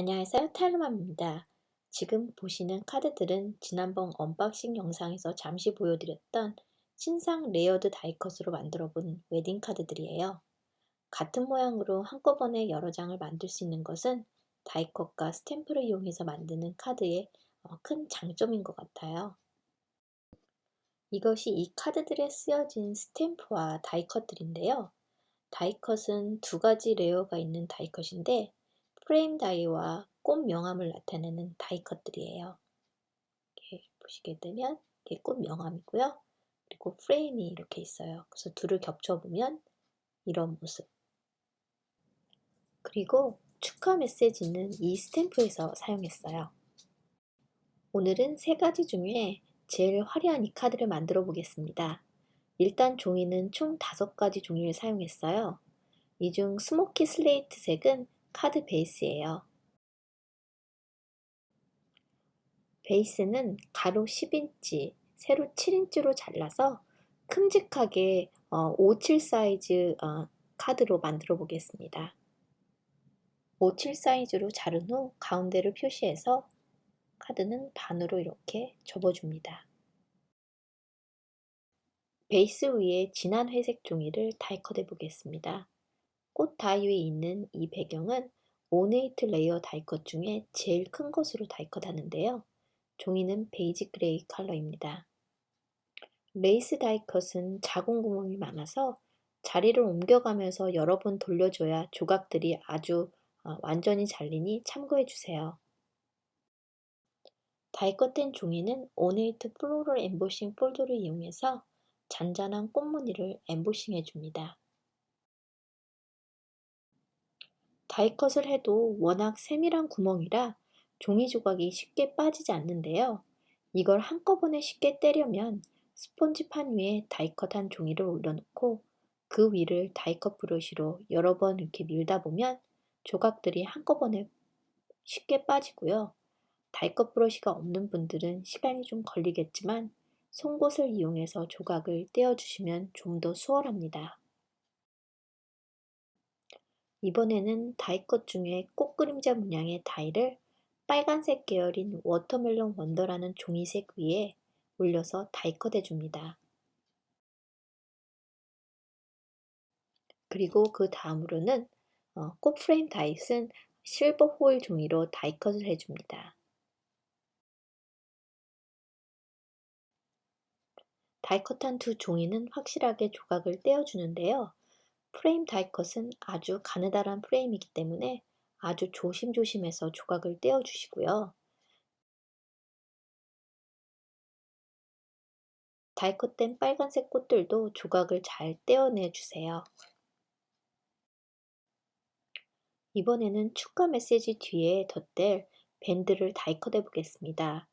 안녕하세요. 탈루맘입니다. 지금 보시는 카드들은 지난번 언박싱 영상에서 잠시 보여드렸던 신상 레이어드 다이컷으로 만들어 본 웨딩 카드들이에요. 같은 모양으로 한꺼번에 여러 장을 만들 수 있는 것은 다이컷과 스탬프를 이용해서 만드는 카드의 어, 큰 장점인 것 같아요. 이것이 이 카드들에 쓰여진 스탬프와 다이컷들인데요. 다이컷은 두 가지 레이어가 있는 다이컷인데 프레임 다이와 꽃 명암을 나타내는 다이 컷들이에요. 이렇게 보시게 되면 이게 꽃 명암이고요. 그리고 프레임이 이렇게 있어요. 그래서 둘을 겹쳐보면 이런 모습. 그리고 축하 메시지는 이 스탬프에서 사용했어요. 오늘은 세 가지 중에 제일 화려한 이 카드를 만들어 보겠습니다. 일단 종이는 총 다섯 가지 종이를 사용했어요. 이 중 스모키 슬레이트 색은 카드 베이스예요. 베이스는 가로 10인치, 세로 7인치로 잘라서 큼직하게 57 어, 사이즈 어, 카드로 만들어 보겠습니다. 57 사이즈로 자른 후 가운데를 표시해서 카드는 반으로 이렇게 접어줍니다. 베이스 위에 진한 회색 종이를 다이컷해 보겠습니다. 꽃 다이위에 있는 이 배경은 오네이트 레이어 다이컷 중에 제일 큰 것으로 다이컷 하는데요. 종이는 베이지 그레이 컬러입니다. 레이스 다이컷은 자궁 구멍이 많아서 자리를 옮겨가면서 여러 번 돌려줘야 조각들이 아주 어, 완전히 잘리니 참고해 주세요. 다이컷된 종이는 오네이트 플로럴 엠보싱 폴더를 이용해서 잔잔한 꽃무늬를 엠보싱해 줍니다. 다이컷을 해도 워낙 세밀한 구멍이라 종이 조각이 쉽게 빠지지 않는데요. 이걸 한꺼번에 쉽게 떼려면 스폰지판 위에 다이컷한 종이를 올려놓고 그 위를 다이컷 브러쉬로 여러 번 이렇게 밀다 보면 조각들이 한꺼번에 쉽게 빠지고요. 다이컷 브러쉬가 없는 분들은 시간이 좀 걸리겠지만 송곳을 이용해서 조각을 떼어주시면 좀 더 수월합니다. 이번에는 다이컷 중에 꽃그림자 문양의 다이를 빨간색 계열인 워터멜론 원더라는 종이색 위에 올려서 다이컷 해줍니다. 그리고 그 다음으로는 어, 꽃 프레임 다이슨 실버 호일 종이로 다이컷을 해줍니다. 다이컷한 두 종이는 확실하게 조각을 떼어주는데요. 프레임 다이컷은 아주 가느다란 프레임이기 때문에 아주 조심조심해서 조각을 떼어주시고요. 다이컷된 빨간색 꽃들도 조각을 잘 떼어내 주세요. 이번에는 축하 메시지 뒤에 덧댈 밴드를 다이컷해 보겠습니다.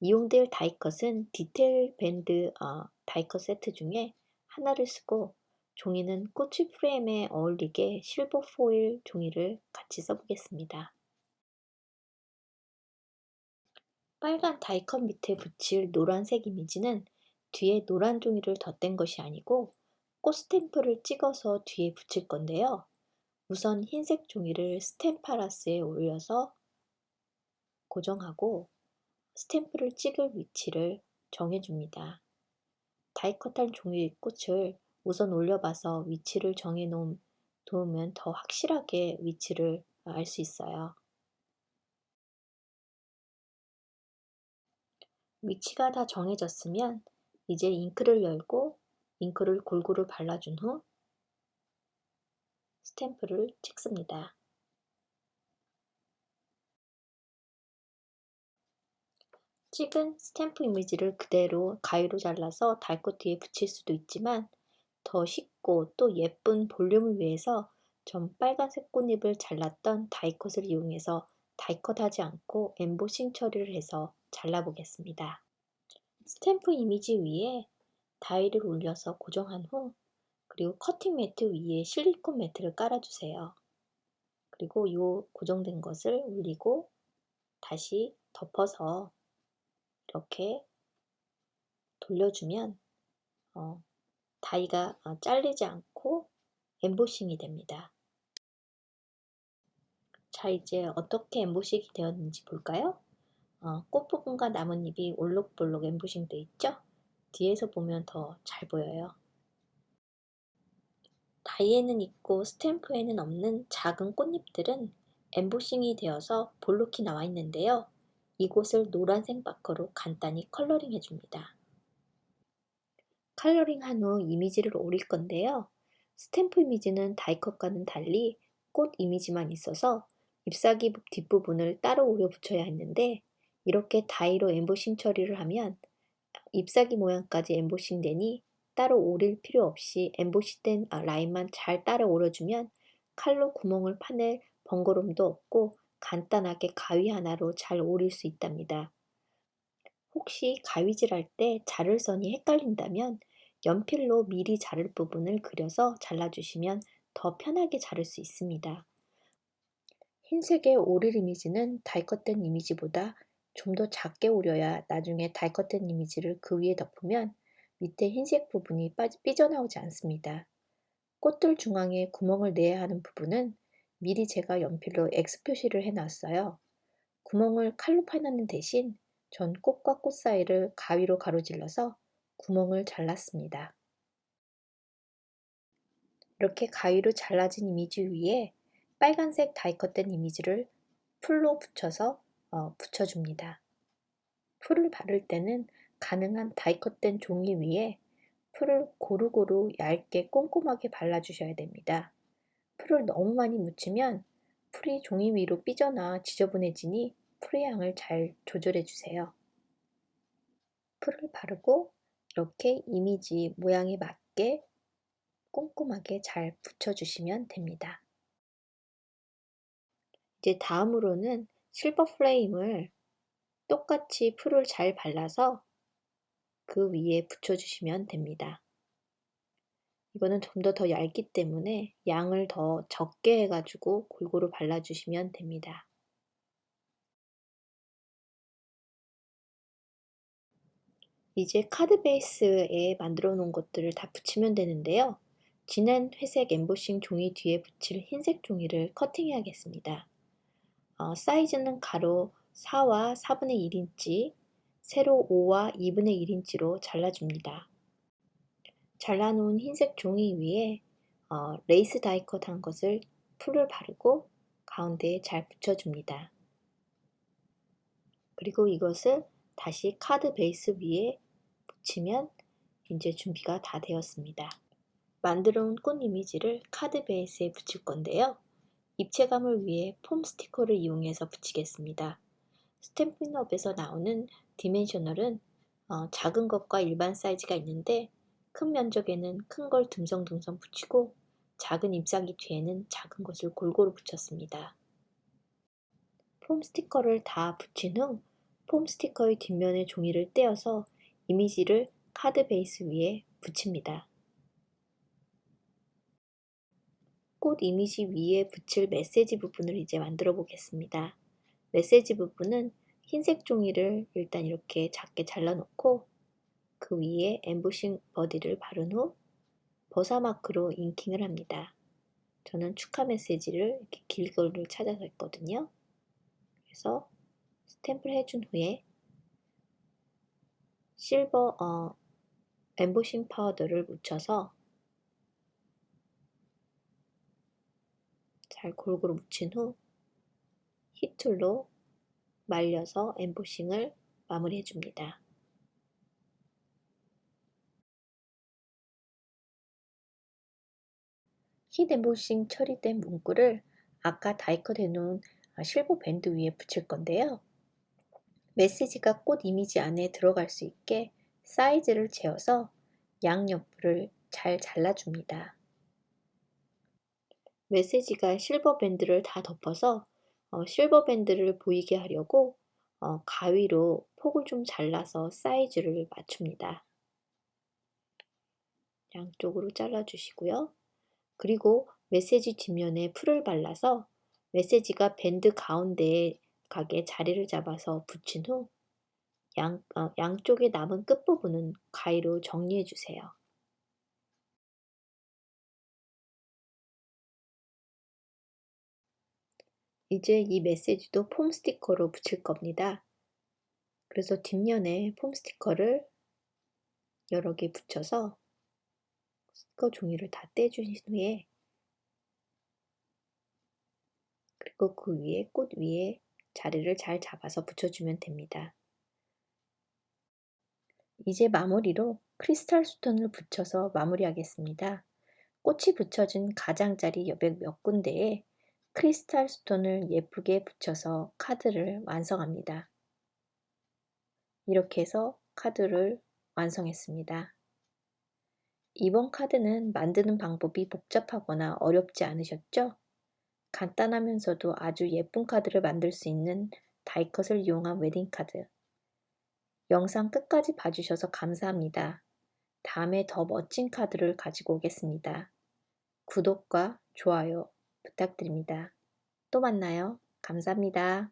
이용될 다이컷은 디테일 밴드 어, 다이컷 세트 중에 하나를 쓰고 종이는 꼬치 프레임에 어울리게 실버 포일 종이를 같이 써보겠습니다. 빨간 다이컷 밑에 붙일 노란색 이미지는 뒤에 노란 종이를 덧댄 것이 아니고 꽃 스탬프를 찍어서 뒤에 붙일 건데요. 우선 흰색 종이를 스탬파라스에 올려서 고정하고 스탬프를 찍을 위치를 정해줍니다. 다이컷한 종이 꽃을 우선 올려봐서 위치를 정해 놓으면 더 확실하게 위치를 알 수 있어요. 위치가 다 정해졌으면 이제 잉크를 열고 잉크를 골고루 발라준 후 스탬프를 찍습니다. 찍은 스탬프 이미지를 그대로 가위로 잘라서 달꽃 뒤에 붙일 수도 있지만 더 쉽고 또 예쁜 볼륨을 위해서 전 빨간색 꽃잎을 잘랐던 다이컷을 이용해서 다이컷하지 않고 엠보싱 처리를 해서 잘라보겠습니다. 스탬프 이미지 위에 다이를 올려서 고정한 후 그리고 커팅 매트 위에 실리콘 매트를 깔아주세요. 그리고 이 고정된 것을 올리고 다시 덮어서 이렇게 돌려주면 어, 다이가 어, 잘리지 않고 엠보싱이 됩니다. 자, 이제 어떻게 엠보싱이 되었는지 볼까요? 어, 꽃 부분과 나뭇잎이 올록볼록 엠보싱 되어 있죠? 뒤에서 보면 더 잘 보여요. 다이에는 있고 스탬프에는 없는 작은 꽃잎들은 엠보싱이 되어서 볼록히 나와 있는데요. 이곳을 노란색 마커로 간단히 컬러링 해줍니다. 컬러링 한 후 이미지를 오릴 건데요. 스탬프 이미지는 다이컷과는 달리 꽃 이미지만 있어서 잎사귀 뒷부분을 따로 오려 붙여야 했는데 이렇게 다이로 엠보싱 처리를 하면 잎사귀 모양까지 엠보싱 되니 따로 오릴 필요 없이 엠보싱된 아, 라인만 잘 따라 오려주면 칼로 구멍을 파낼 번거로움도 없고 간단하게 가위 하나로 잘 오릴 수 있답니다. 혹시 가위질 할 때 자를 선이 헷갈린다면 연필로 미리 자를 부분을 그려서 잘라주시면 더 편하게 자를 수 있습니다. 흰색의 오릴 이미지는 달컷된 이미지보다 좀 더 작게 오려야 나중에 달컷된 이미지를 그 위에 덮으면 밑에 흰색 부분이 삐져나오지 않습니다. 꽃들 중앙에 구멍을 내야 하는 부분은 미리 제가 연필로 X 표시를 해놨어요. 구멍을 칼로 파놓는 대신 전 꽃과 꽃 사이를 가위로 가로질러서 구멍을 잘랐습니다. 이렇게 가위로 잘라진 이미지 위에 빨간색 다이컷된 이미지를 풀로 붙여서 어, 붙여줍니다. 풀을 바를 때는 가능한 다이컷된 종이 위에 풀을 고루고루 얇게 꼼꼼하게 발라주셔야 됩니다. 풀을 너무 많이 묻히면 풀이 종이 위로 삐져나 지저분해지니 풀의 양을 잘 조절해 주세요. 풀을 바르고 이렇게 이미지 모양에 맞게 꼼꼼하게 잘 붙여주시면 됩니다. 이제 다음으로는 실버 플레임을 똑같이 풀을 잘 발라서 그 위에 붙여주시면 됩니다. 이거는 좀 더더 얇기 때문에 양을 더 적게 해가지고 골고루 발라주시면 됩니다. 이제 카드 베이스에 만들어 놓은 것들을 다 붙이면 되는데요. 진한 회색 엠보싱 종이 뒤에 붙일 흰색 종이를 커팅해야겠습니다. 어, 사이즈는 가로 4와 4분의 1인치, 세로 5와 2분의 1인치로 잘라줍니다. 잘라놓은 흰색 종이 위에 어, 레이스 다이컷 한 것을 풀을 바르고 가운데에 잘 붙여줍니다. 그리고 이것을 다시 카드 베이스 위에 붙이면 이제 준비가 다 되었습니다. 만들어 온 꽃 이미지를 카드 베이스에 붙일 건데요. 입체감을 위해 폼 스티커를 이용해서 붙이겠습니다. 스탬핑업에서 나오는 디멘셔널은 어, 작은 것과 일반 사이즈가 있는데 큰 면적에는 큰 걸 듬성듬성 붙이고 작은 잎사귀 뒤에는 작은 것을 골고루 붙였습니다. 폼 스티커를 다 붙인 후 폼 스티커의 뒷면에 종이를 떼어서 이미지를 카드 베이스 위에 붙입니다. 꽃 이미지 위에 붙일 메시지 부분을 이제 만들어 보겠습니다. 메시지 부분은 흰색 종이를 일단 이렇게 작게 잘라놓고 그 위에 엠보싱 버디를 바른 후 버사마크로 인킹을 합니다. 저는 축하 메시지를 이렇게 길거를 찾아서 했거든요. 그래서 스탬프를 해준 후에 실버 어, 엠보싱 파우더를 묻혀서 잘 골고루 묻힌 후 히툴로 말려서 엠보싱을 마무리해 줍니다. 킷 엠보싱 처리된 문구를 아까 다이컷 해놓은 실버 밴드 위에 붙일 건데요. 메시지가 꽃 이미지 안에 들어갈 수 있게 사이즈를 재어서 양 옆을 잘 잘라줍니다. 메시지가 실버 밴드를 다 덮어서 어, 실버 밴드를 보이게 하려고 어, 가위로 폭을 좀 잘라서 사이즈를 맞춥니다. 양쪽으로 잘라주시고요. 그리고 메시지 뒷면에 풀을 발라서 메시지가 밴드 가운데에 가게 자리를 잡아서 붙인 후 양, 어, 양쪽에 남은 끝부분은 가위로 정리해 주세요. 이제 이 메시지도 폼 스티커로 붙일 겁니다. 그래서 뒷면에 폼 스티커를 여러 개 붙여서 스티커 종이를 다 떼주신 후에 그리고 그 위에 꽃 위에 자리를 잘 잡아서 붙여주면 됩니다. 이제 마무리로 크리스탈 스톤을 붙여서 마무리하겠습니다. 꽃이 붙여진 가장자리 여백 몇 군데에 크리스탈 스톤을 예쁘게 붙여서 카드를 완성합니다. 이렇게 해서 카드를 완성했습니다. 이번 카드는 만드는 방법이 복잡하거나 어렵지 않으셨죠? 간단하면서도 아주 예쁜 카드를 만들 수 있는 다이컷을 이용한 웨딩카드. 영상 끝까지 봐주셔서 감사합니다. 다음에 더 멋진 카드를 가지고 오겠습니다. 구독과 좋아요 부탁드립니다. 또 만나요. 감사합니다.